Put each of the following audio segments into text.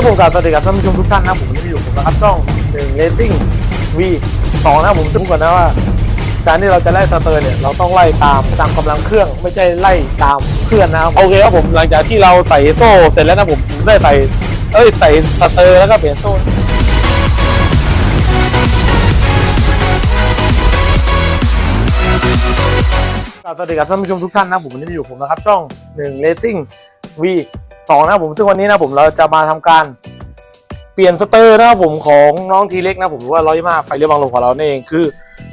ครับผมกับสวัสดีกับท่านผู้ชมทุกท่านนะครับผมวันนี้อยู่ผมนะครับช่องหนึ่งเลตติ้งวีสองนะครับผมซึ่งก่อนนะว่าการที่เราจะไล่สเตอร์เนี่ยเราต้องไล่ตามตามกำลังเครื่องไม่ใช่ไล่ตามเพื่อนนะครับโอเคครับผมหลังจากที่เราใส่โซ่เสร็จแล้วนะผมผมได้ใส่ เอ้ยใส่สเตอร์แล้วก็เปลี่ยนโซ่ครับสวัสดีครับท่านผู้ชมทุกท่านนะครับผมวันนี้อยู่ผมนะครับช่องหนึ่งเลสซิ่งวี สองนะครับผมซึ่งวันนี้นะผมเราจะมาทำการเปลี่ยนสเตอร์นะครับผมของน้องทีเล็กนะผมถือว่าร้อยมากไฟเลี้ยวบังลมของเรานี่เองคือ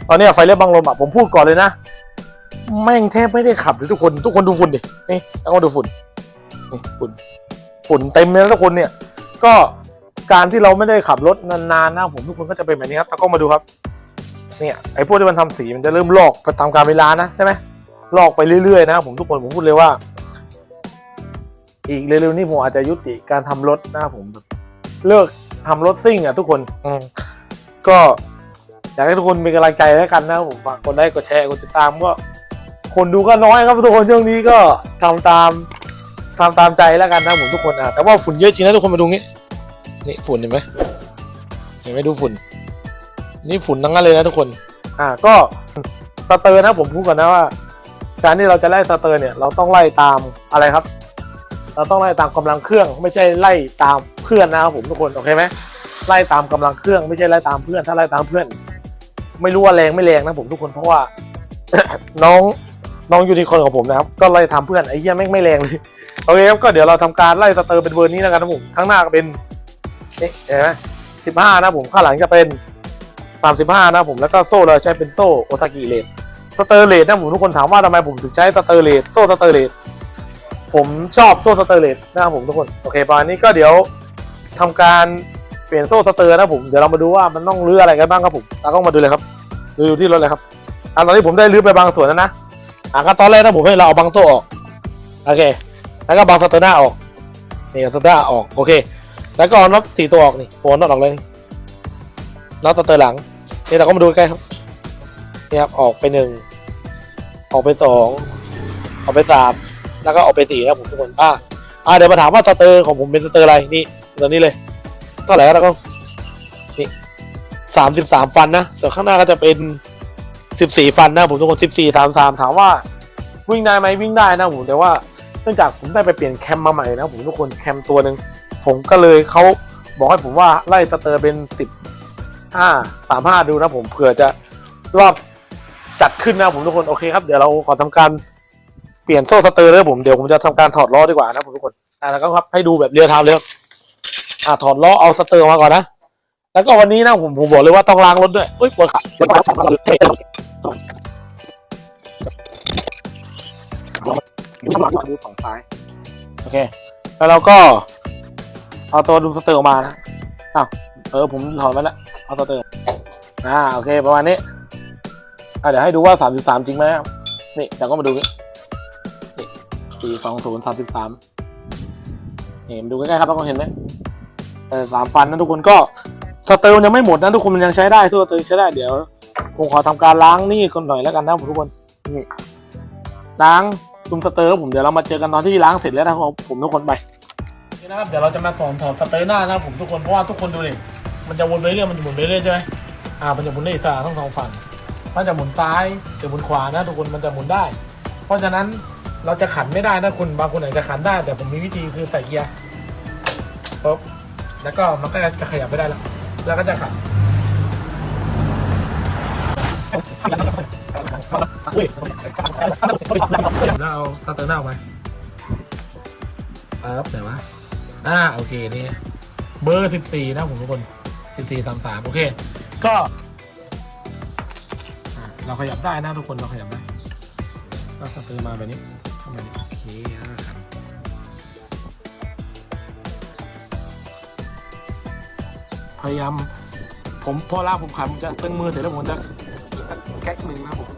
ตอนนี้ไฟเลี้ยวบังลมอะผมพูดก่อนเลยนะแม่งแทบไม่ได้ขับเลยทุกคนทุกคนดูฝุ่นดินี่แล้วก็ดูฝุ่นนี่ฝุ่นฝุ่นเต็มเลยนะทุกคนเนี่ยก็การที่เราไม่ได้ขับรถนานๆนะผมทุกคนก็จะเป็นแบบนี้ครับตากล้องมาดูครับ เนี่ยไอ้พวกที่มันทำสีมันจะเริ่มลอกไปตามกาลเวลานะใช่ไหมลอกไปเรื่อยๆนะครับผมทุกคนผมพูดเลยว่า อีกเร็วๆนี้ผมอาจจะยุติการทำรถนะครับผมแบบเลิกทำรถซิ่งอะทุกคนอืมก็อยากให้ทุกคนเป็นกำลังใจให้กันนะครับผมฝากกดไลค์กดแชร์กดติดตามก็คนดูก็น้อยครับทุกคนช่วงนี้ก็ทำตามทำตามใจแล้วกันนะผมทุกคนอะแต่ว่าฝุ่นเยอะจริงนะทุกคนมาดูงี้นี่ฝุ่นเห็นไหมเห็นไหมดูฝุ่น นี่ฝุ่นทั้งนั้นเลยนะทุกคน อ่าก็สเตอร์นะผมพูดก่อนนะว่า การที่เราจะไล่สเตอร์เนี่ยเราต้องไล่ตามอะไรครับ เราต้องไล่ตามกำลังเครื่อง ไม่ใช่ไล่ตามเพื่อนนะครับผมทุกคนโอเคไหมไล่ตามกำลังเครื่องไม่ใช่ไล่ตามเพื่อน ถ้าไล่ตามเพื่อน ไม่รู้ว่าแรงไม่แรงนะผมทุกคนเพราะว่าน้องน้องยูนิคอร์นของผมนะครับก็ไล่ทำเพื่อนไอ้เหี้ยแม่งไม่แรงเลยโอเคครับก็เดี๋ยวเราทำการไล่สเตอร์เป็นเวอร์นี้แล้วกันนะผมข้างหน้าก็เป็นนี่เห็นไหมสิบห้านะผมข้างหลังจะเป็นสามสิบห้านะผมแล้วก็โซ่เราใช้เป็นโซ่โอซากิเลดสเตอร์เลดนะผมทุกคนถามว่าทำไมผมถึงใช้สเตอร์เลดโซ่สเตอร์เลด ผมชอบโซ่สเตอร์เลดนะครับผมทุกคน โอเคประมาณนี้ก็เดี๋ยวทำการเปลี่ยนโซ่สเตอร์นะผมเดี๋ยวเรามาดูว่ามันต้องรื้ออะไรกันบ้างครับผมตากล้องมาดูเลยครับดูที่รถเลยครับอะตอนนี้ผมได้รื้อไปบางส่วนแล้วนะอะก็ตอนแรกนะผมให้เราเอาบางโซ่ออกโอเค แล้วก็บางสเตอร์หน้าออกนี่สเตอร์หน้าออกโอเค แล้วก็เอาน็อตสี่ตัวออกนี่โฟนน็อตออกเลยนี่น็อตสเตอร์หลังนี่เราก็มาดูใกล้ครับนี่ครับออกไปหนึ่งออกไปสองออกไปสาม แล้วก็ออกไปสี่ครับผมทุกคนอ่าอ่าเดี๋ยวมาถามว่าสเตอร์ของผมเป็นสเตอร์อะไรนี่สเตอร์นี้เลยเท่าไหร่แล้วก็นี่สามสิบสามฟันนะส่วนข้างหน้าก็จะเป็นสิบสี่ฟันนะผมทุกคนสิบสี่สามสามถามว่าวิ่งได้ไหมวิ่งได้นะผมแต่ว่าเนื่องจากผมได้ไปเปลี่ยนแคมมาใหม่นะผมทุกคนแคมตัวหนึ่งผมก็เลยเขาบอกให้ผมว่าไล่สเตอร์เป็นสิบห้าสามห้าดูนะผมเผื่อจะรอบจัดขึ้นนะผมทุกคนโอเคครับเดี๋ยวเราขอทำการ เปลี่ยนโซ่สเตอร์เลยผมเดี๋ยวผมจะทำการถอดล้อดีกว่านะผมทุกคนอ่าแล้วก็ครับให้ดูแบบเรียลไทม์เลยอ่าถอดล้อเอาสเตอร์มาก่อนนะแล้วก็วันนี้นะผมผมบอกเลยว่าต้องล้างรถด้วยอุ้ยปวดขาดูสองซ้ายโอเค แล้วเราก็เอาตัวดูสเตอร์ออกมานะอ้าวเออผมถอดมาแล้วเอาสเตอร์อ่าโอเคประมาณนี้อะเดี๋ยวให้ดูว่า33จริงไหมนี่เดี๋ยวก็มาดูนี่นี่ สี่สองศูนย์สามสิบสามนี่มาดูใกล้ๆครับทุกคนเห็นไหมเออสามฟันนะทุกคนก็สเตอร์มันยังไม่หมดนะทุกคนมันยังใช้ได้สู้สเตอร์ใช้ได้เดี๋ยวผมขอทำการล้างนี่ก่อนหน่อยแล้วกันนะผมทุกคนนี่ล้างดุมสเตอร์ผมเดี๋ยวเรามาเจอกันตอนที่ล้างเสร็จแล้วนะครับผมทุกคนไปนี่นะครับเดี๋ยวเราจะมาสอนถอดสเตอร์หน้านะครับผมทุกคนเพราะว่าทุกคนดูดิมันจะวนไปเรื่อยมันจะหมุนไปเรื่อยใช่ไหมอ่ามันจะหมุนได้ทั้งสองฝั่งมันจะหมุนซ้ายจะหมุนขวานะทุกคนมันจะหมุนได้ เพราะฉะนั้น เราจะขันไม่ได้นะคุณบางคนอาจจะขันได้ แต่ผมมีวิธีคือใส่เกียร์ปุ๊บแล้วก็มันก็จะขยับไม่ได้แล้ว แล้วก็จะขันแล้วเอาสเตอร์หน้าออกมาปั๊บไหนวะอ่าโอเคนี่เบอร์สิบสี่นะผมทุกคนสิบสี่สามสามโอเค ก็เราขยับได้นะทุกคนเราขยับได้ก็สเตอร์มาแบบนี้ มาโอเคนะครับพยายามผมพอลากผมขันผมจะตึงมือเสร็จแล้วผมจะแก๊กหนึ่งนะผม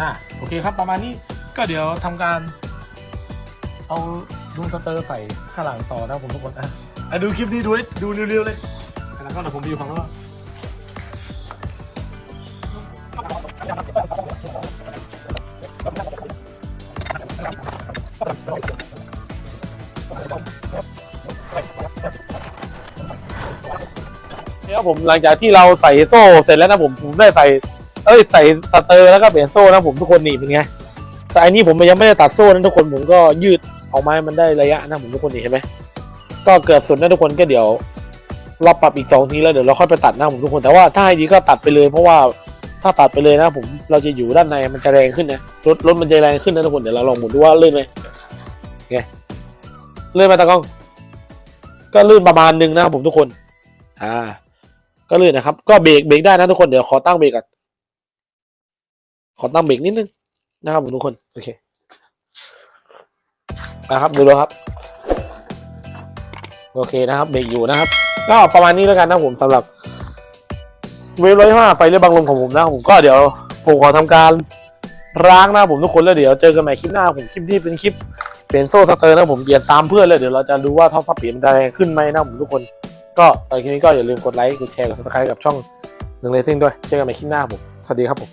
อะโอเคครับประมาณนี้ก็เดี๋ยวทำการ เอาดูสเตอร์ใส่ข้างหลังต่อนะผมทุกคนอะดูคลิปนี้ดูดูเร็วๆเลยแล้วก็เดี๋ยวผมไปอยู่ฝั่งน้นนี่ ครับผมหลังจากที่เราใส่โซ่เสร็จแล้วนะผมผมได้ใส่ เอ้ยใส่สเตอร์แล้วก็เปลี่ยนโซ่นะผมทุกคนนี่เป็นไงแต่อันนี้ผมยังไม่ได้ตัดโซ่นะทุกคนผมก็ยืดออกมาให้มันได้ระยะนะผมทุกคนนี่เห็นไหมก็เกือบสุดนะทุกคนก็เดี๋ยวเราปรับอีกสองทีแล้วเดี๋ยวเราค่อยไปตัดนะผมทุกคนแต่ว่าถ้าให้ดีก็ตัดไปเลย เพราะว่าถ้าตัดไปเลยนะผมเราจะอยู่ด้านในมันจะแรงขึ้นนะรถรถมันจะแรงขึ้นนะทุกคนเดี๋ยวเราลองหมุนดูว่าลื่นไหมไงลื่นไหมตากล้อง ก็ลื่นประมาณหนึงนะครับผมทุกคน อ่า ก็เลื่นนะครับ ก็เบรกเบรกได้นะทุกคนเดี๋ยวขอตั้งเบรกก่อนขอตั้งเบรกนิดนึงนะครับผมทุกคนโอเคนะครับดูดูครับ โอเคนะครับเบรกอยู่นะครับ ก็ประมาณนี้แล้วกันนะผมสำหรับเวฟร้อยห้าไฟเรือบางลมของผมนะผมก็เดี๋ยวผมขอทำการล้างนะผมทุกคนแล้วเดี๋ยวเจอกันใหม่คลิปหน้าผมคลิปที่เป็นคลิปเปลี่ยนโซ่สเตอร์นะผมเปลี่ยนตามเพื่อนเลยเดี๋ยวเราจะดูว่าท็อปสปีดมันจะแรงขึ้นไหมนะผมทุกคน ก็สำหรับคลิปนี้ก็อย่าลืมกดไลค์กดแชร์กดซับสไครต์กับช่องหนึ่งเลซิ่งด้วย เจอกันใหม่คลิปหน้าผม สวัสดีครับผม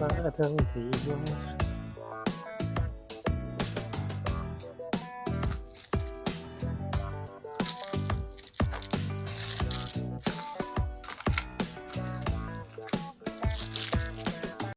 มาทั้งทีดวงจันทร์